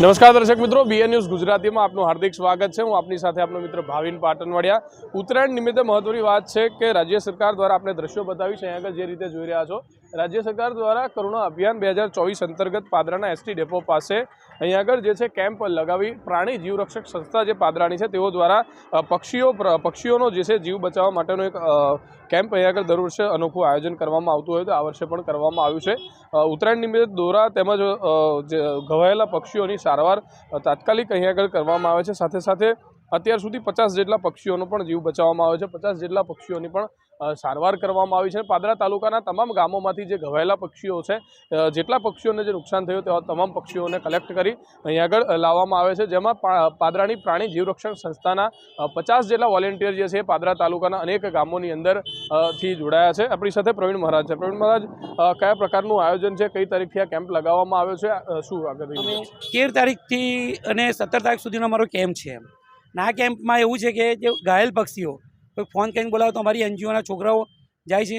નમસ્કાર દર્શક મિત્રો બીએન ન્યૂઝ ગુજરાતીમાં આપનું હાર્દિક સ્વાગત છે. હું આપની સાથે આપનો મિત્ર ભાવિન પાટણવાડિયા ઉત્તરાયણ નિમિત્તે મહત્વની વાત છે કે રાજ્ય સરકાર દ્વારા આપણે દ્રશ્યો બતાવી છે અહીં આગળ જે રીતે જોઈ રહ્યા છો રાજ્ય સરકાર દ્વારા કરુણા અભિયાન બે હજાર ચોવીસ અંતર્ગત પાદરાના એસટી ડેપો પાસે અહીંયા આગળ જે છે કેમ્પ લગાવી પ્રાણી જીવરક્ષક સંસ્થા જે પાદરાની છે તેઓ દ્વારા પક્ષીઓ પક્ષીઓનો જે છે જીવ બચાવવા માટેનો એક કેમ્પ અહીંયા આગળ દર વર્ષે અનોખું આયોજન કરવામાં આવતું હોય તો આ વર્ષે પણ કરવામાં આવ્યું છે. ઉત્તરાયણ નિમિત્તે દોરા તેમજ ઘવાયેલા પક્ષીઓની સારવાર તાત્કાલિક અહીંયા આગળ કરવામાં આવે છે. સાથે સાથે અત્યાર સુધી પચાસ જેટલા પક્ષીઓનો પણ જીવ બચાવવામાં આવે છે. પચાસ જેટલા પક્ષીઓની પણ સારવાર કરવામાં આવી છે. પાદરા તાલુકાના તમામ ગામોમાંથી જે ઘવાયેલા પક્ષીઓ છે જેટલા પક્ષીઓને જે નુકસાન થયું તેવા તમામ પક્ષીઓને કલેક્ટ કરી અહીં આગળ લાવવામાં આવે છે. જેમાં પાદરાની પ્રાણી જીવરક્ષણ સંસ્થાના પચાસ જેટલા વોલેન્ટિયર જે છે એ પાદરા તાલુકાના અનેક ગામોની અંદરથી જોડાયા છે. આપણી સાથે પ્રવીણ મહારાજ છે. પ્રવીણ મહારાજ કયા પ્રકારનું આયોજન છે? કઈ તારીખથી આ કેમ્પ લગાવવામાં આવ્યો છે? શું આગળ તેર તારીખથી અને સત્તર તારીખ સુધીનો અમારો કેમ્પ છે આ કેમ્પમાં એવું છે કે જે ઘાયલ પક્ષીઓ, કોઈ ફોન કરીને બોલાવે તો અમારી એનજીઓના છોકરાઓ જાય છે.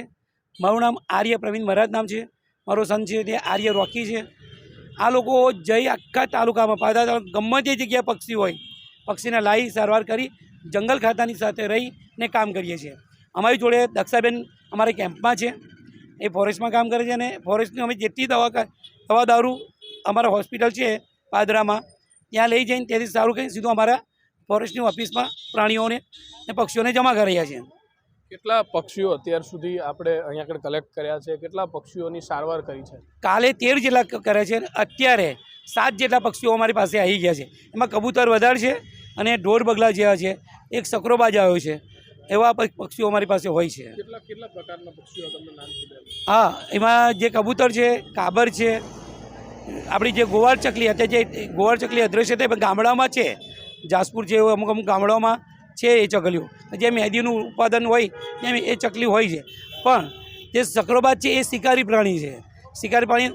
મારું નામ આર્ય પ્રવીણ મહારાજ નામ છે. મારો સન છે તે આર્ય રોકી છે. આ લોકો જઈ આખા તાલુકામાં તાલુકા ગમે તે જગ્યાએ પક્ષી હોય, પક્ષીને લાવી સારવાર કરી, જંગલ ખાતાની સાથે રહીને કામ કરીએ છીએ. અમારી જોડે દક્ષાબેન અમારા કેમ્પમાં છે. એ ફોરેસ્ટમાં કામ કરે છે અને ફોરેસ્ટની અમે જેટલી દવા દવા દારૂ અમારા હોસ્પિટલ છે પાદરામાં, ત્યાં લઈ જઈને ત્યાંથી સારું કહીને સીધું અમારા ફોરેસ્ટની ઓફિસમાં પ્રાણીઓને અને પક્ષીઓને જમા કર્યા છે. કેટલા પક્ષીઓ અત્યાર સુધી આપણે અહીંયા આગળ કલેક્ટ કર્યા છે? કેટલા પક્ષીઓની સારવાર કરી છે? કાલે તેર જેટલા કર્યા કરે છે અત્યારે સાત જેટલા પક્ષીઓ અમારી પાસે આવી ગયા છે. એમાં કબૂતર વધારે છે અને ઢોર બગલા જેવા છે. એક સકરોબાજ આવ્યો છે. એવા પક્ષીઓ અમારી પાસે હોય છે. હા એમાં જે કબૂતર છે કાબર છે આપણી જે ગોવાળ ચકલી હતી જે ગોવાળ ચકલી અદ્રશ્ય થઈ ગામડામાં છે જાસપુર છે અમુક અમુક ગામડાઓમાં છે એ ચકલીઓ. જે મહેંદીનું ઉત્પાદન હોય, એમ એ ચકલી હોય છે. પણ જે સકરોબાજ છે, એ શિકારી પ્રાણી છે. શિકારી પ્રાણી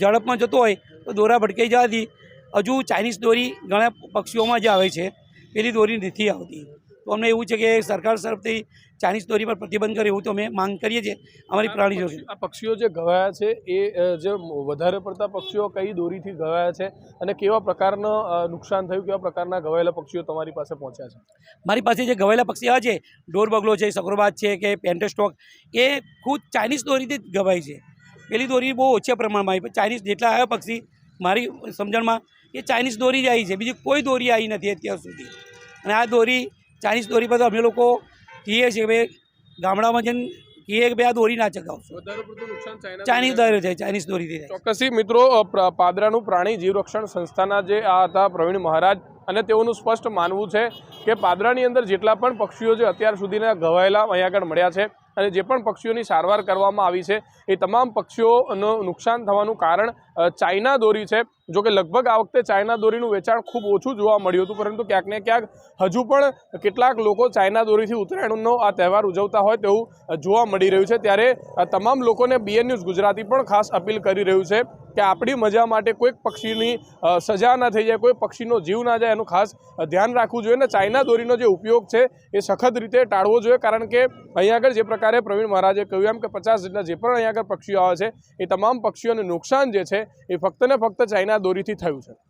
ઝડપમાં જતો હોય, તો દોરા ભટકાઈ જવાથી હજુ ચાઇનીઝ દોરી ઘણા પક્ષીઓમાં જ આવે છે. પેલી દોરી નથી આવતી. તો અમને એવું છે કે સરકાર તરફથી ચાઇનીઝ દોરી પર પ્રતિબંધ કરે એવું તો અમે માંગ કરીએ છીએ. અમારી પ્રાણી જોડે આ પક્ષીઓ જે ઘવાયા છે એ જે વધારે પડતા પક્ષીઓ કઈ દોરીથી ઘવાયા છે અને કેવા પ્રકારનું નુકસાન થયું કેવા પ્રકારના ઘવાયેલા પક્ષીઓ તમારી પાસે પહોંચ્યા છે? મારી પાસે જે ગવાયેલા પક્ષી આવ્યા છે ડોર બગલો છે સકરોબાજ છે કે પેન્ટેસ્ટોક એ ખુદ ચાઇનીઝ દોરીથી જ ગવાય છે. પેલી દોરી બહુ ઓછા પ્રમાણમાં આવી ચાઇનીઝ જેટલા આવ્યા પક્ષી મારી સમજણમાં એ ચાઇનીઝ દોરી જ આવી છે બીજી કોઈ દોરી આવી નથી અત્યાર સુધી. અને આ દોરી ચાઇનીઝ દોરી પર અમે લોકો કહીએ છીએ કે ગામડામાં જઈને કહીએ કે ભાઈ આ દોરી ના ચગાવશો. ચાઇનીઝ દોરી છે ચાઇનીઝ દોરીથી થાય. ચોક્કસથી મિત્રો પાદરાનું પ્રાણી જીવરક્ષણ સંસ્થાના જે આ હતા પ્રવીણ મહારાજ અને તેઓનું સ્પષ્ટ માનવું છે કે પાદરાની અંદર જેટલા પણ પક્ષીઓ જે અત્યાર સુધીના ઘવાયેલા અહીંયા આગળ મળ્યા છે અને જે પણ પક્ષીઓની સારવાર કરવામાં આવી છે એ તમામ પક્ષીઓનું નુકસાન થવાનું કારણ ચાઇના દોરી છે. જો કે લગભગ આ વખતે ચાઇના દોરીનું વેચાણ ખૂબ ઓછું જોવા મળ્યું હતું, પરંતુ ક્યાંક ને ક્યાંક હજુ પણ કેટલાક લોકો ચાઇના દોરીથી ઉત્તરાયણનો આ તહેવાર ઉજવતા હોય તેવું જોવા મળી રહ્યું છે. ત્યારે તમામ લોકોને બીએન ન્યૂઝ ગુજરાતી પણ ખાસ અપીલ કરી રહ્યું છે કે આપણી મજા માટે કોઈક પક્ષીની સજા ના થઈ જાય, કોઈ પક્ષીનો જીવ ના જાય, એનું ખાસ ધ્યાન રાખવું જોઈએ. અને ચાઇના દોરીનો જે ઉપયોગ છે એ સખત રીતે ટાળવો જોઈએ, કારણ કે અહીંયા આગળ જે પ્રકારે પ્રવીણ મહારાજે કહ્યું એમ કે પચાસ જેટલા જે પણ અહીંયા આગળ પક્ષીઓ આવે છે, એ તમામ પક્ષીઓને નુકસાન જે છે એ ફક્ત ને ફક્ત ચાઇના દોરીથી થયું છે.